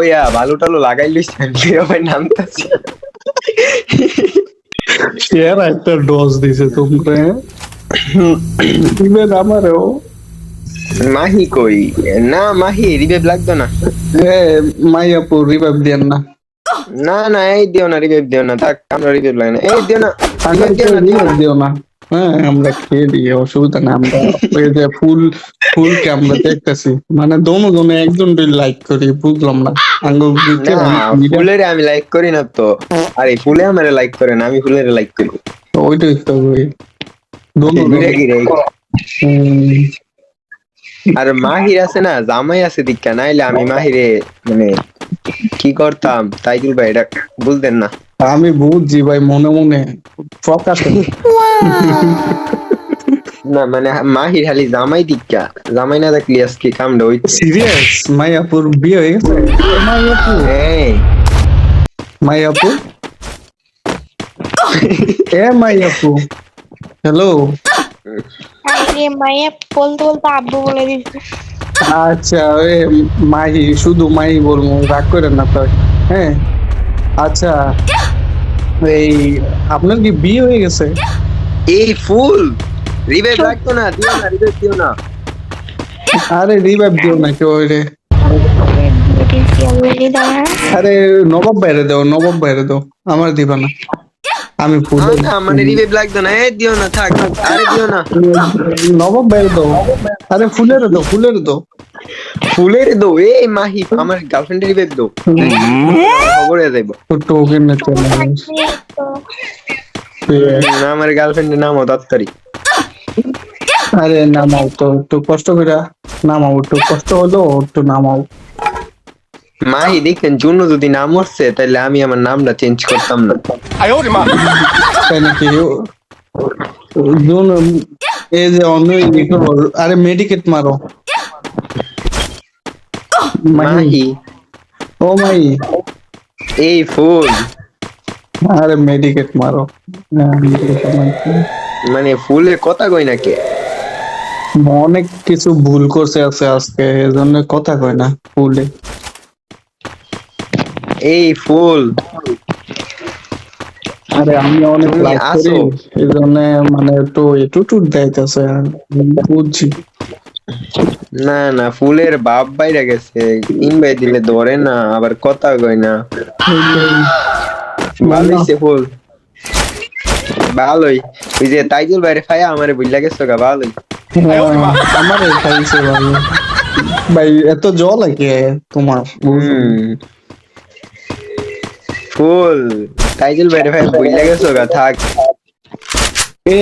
ওইয়া বালু টালু লাগাই লইস ভাই নামতাছি? একটা ডোজ দিছে তোমরা। দিবেন আমারও। মাহি কই? না মাহি রিভাইভ লাগতো না। এ মাইয়াপুর রিভাইভ দেন না। না না এই দিও না রিভাইভ দিও না থাক আমরা রিভাইভ লাগে না। এই দিও না দিও না দিও না। হ্যাঁ আমরা খেয়ে দিই অসুবিধা না আমরা ওই যে ফুল ফুলকে আমরা দেখতেছি। মানে দোনো জনে একজন লাইক করি বুঝলাম না। আঙ্গুল ফুলের আমি লাইক করি না তো। আরে ফুলে আমার লাইক করে না আমি ফুলের লাইক করি। ওইটাই তো করি দোনো আর মাহির আছে না জামাই আছে দীক্ষা নাইলে আমি মাহিরে মানে কি করতাম? তাইজুল ভাই এটা বুঝতেন না। আমি বুঝছি ভাই মনে মনে প্রকাশ না মানে মাহির খালি জামাই দীক্ষা। জামাই না থাকলে আজকে কামটা ওই সিরিয়াস মাইয়াপুর বিয়ে হয়ে গেছে? এই। মাইয়াপু এ মাইয়াপু হ্যালো আরে মাইয়া বলতে বলতে আব্বু বলে দিচ্ছে আচ্ছা এ মাহি শুধু মাহি বলব রাগ করেন না তো হ্যাঁ? আচ্ছা এই আপনার কি বিয়ে হয়ে গেছে? এই ফুল রিভাইভ লাগতো না দিও না রিভাইভ দিও না। আরে রিভাইভ দিও না কেউ রে। আরে নবাব বাইরে দাও নবাব বাইরে দাও আমার দিবা না। আমি ফুল মানে রিভাইভ লাগতো না। এই দিও না থাক আরে দিও না। নবাব বাইরে দাও। আরে ফুলের দাও ফুলের দাও। ফুলের দো এই মাহি আমার গার্লফ্রেন্ডের রিভাইভ দো খবরে যাইব টোকেন না চলে আমার গার্লফ্রেন্ডের নাম দত্তরি। আরে নামাও তো একটু কষ্ট করে নামাও একটু কষ্ট হলো একটু নামাও মাহি দেখেন জুন যদি নাম মরছে তাহলে আমি আমার নামটা চেঞ্জ করতাম না। এই যে অন্য আরে মেডিকেট মারো। মাহি মাহি ও মাই। এই ফুল। আরে মেডিকেট মারো। মানে ফুলের কথা কই না কে অনেক কিছু ভুল করছে আছে আজকে এজন্য কথা কয় না ফুলে। এই ফুল। আরে আমি অনেক লাইক করি। এই জন্য মানে একটু একটু টুট যাইতেছে বুঝছি। না না ফুলের বাপ বাইরে গেছে। ইনভাইট দিলে ধরে না আবার কথা কই না। ভালোই ফুল। ভালোই। ওই যে তাইজুল বাইরে ফায়া আমারে বুঝলা গেছো গা ভালোই। আমার খাইছে ভাই ভাই এত জল লাগে তোমার। ফুল। বাইরে ফায়া বুঝলা গেছো গা থাক। এ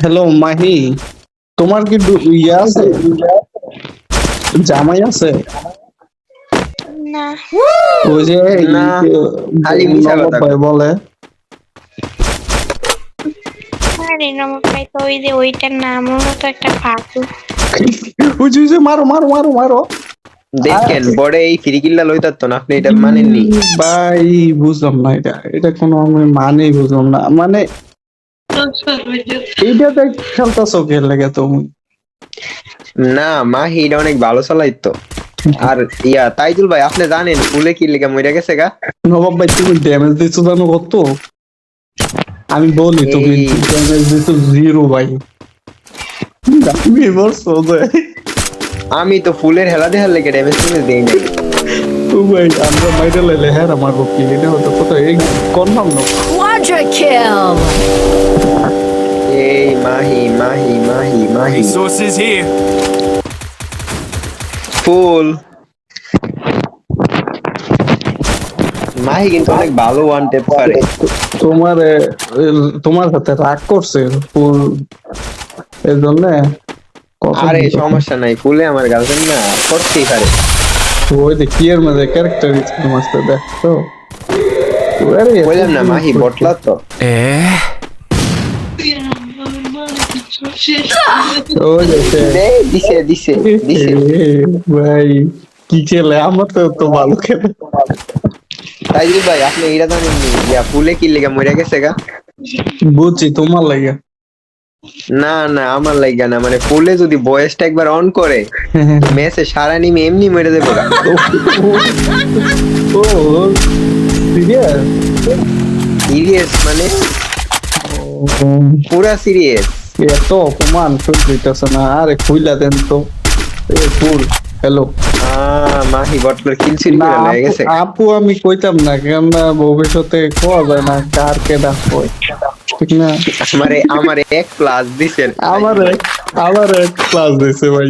হ্যালো মাহি তোমার কি ইয়ে আছে? জামাই আছে? না। ওই যে না, খালি কথা বলে। আরে নমক ভাই তো ওই যে ওইটার নামও মতো একটা যে- ওই মারো মারো মারো মারো। দেখেন বড় এই ফিরিকিল্লা লইতার তো না আপনি এটা মানেননি ভাই বুঝলাম না এটা। এটা কোনো আমি মানেই বুঝলাম না। মানে এইটাতে খেলতেছো কে লাগে তুমি না মাহি এটা অনেক ভালো চালাইতো। আর ইয়া তাইজুল ভাই আপনি জানেন ফুলে কি লেগে মরে গেছে গা? নবাব ভাই তুমি ড্যামেজ দিচ্ছ জানো কত? আমি বলি তুমি ড্যামেজ জিরো ভাই। আমি বলছো যে আমি তো ফুলের হেলা দেখার লেগে ড্যামেজ টেমেজ দেই নাই। ও ভাই আমরা বাইরে লাইলে হ্যাঁ আমার কি? এটা হতো কত এই কনফার্ম না। Quadra kill! এই মাহি মাহি মাহি মাহি। Resources here. ফুল। মাহি কিন্তু অনেক ভালো ওয়ান টেপ পারে তোমার তোমার সাথে রাগ করছে ফুল এর জন্য? আরে সমস্যা নাই ফুলে আমার গার্লফ্রেন্ড না করতেই পারে ওই যে কি এর মধ্যে ক্যারেক্টার মাস্টার দেখছ বললাম না মাহি বটলা তো। এই, দিছে দিছে দিছে এ, ভাই কি খেলে? আমার তো তো ভালো খেলে। তাইজুল ভাই আপনি এইটা জানেন ইয়া ফুলে কি লেগে মরে গেছে গা? বুঝছি তোমার লাগে। না না আমার লাগা না। মানে ফুলে যদি বয়েসটা একবার অন করে মেসে সারা নিমে এমনি মেরে দেবো। ও সিরিয়াস সিরিয়াস মানে পুরা সিরিয়াস এত অপমান সহ্য না আরে খুইলা দেন তো। এ ফুল হ্যালো মাহি বট করে কিলছিল করে লেগে গেছে। আপু আমি কইতাম না কেন না ভবিষ্যতে কোয়া যায় না কার কে ডাকবো। ঠিক না। আমারে আমারে এক ক্লাস দিছেন। আমার আমার এক ক্লাস দিছে ভাই।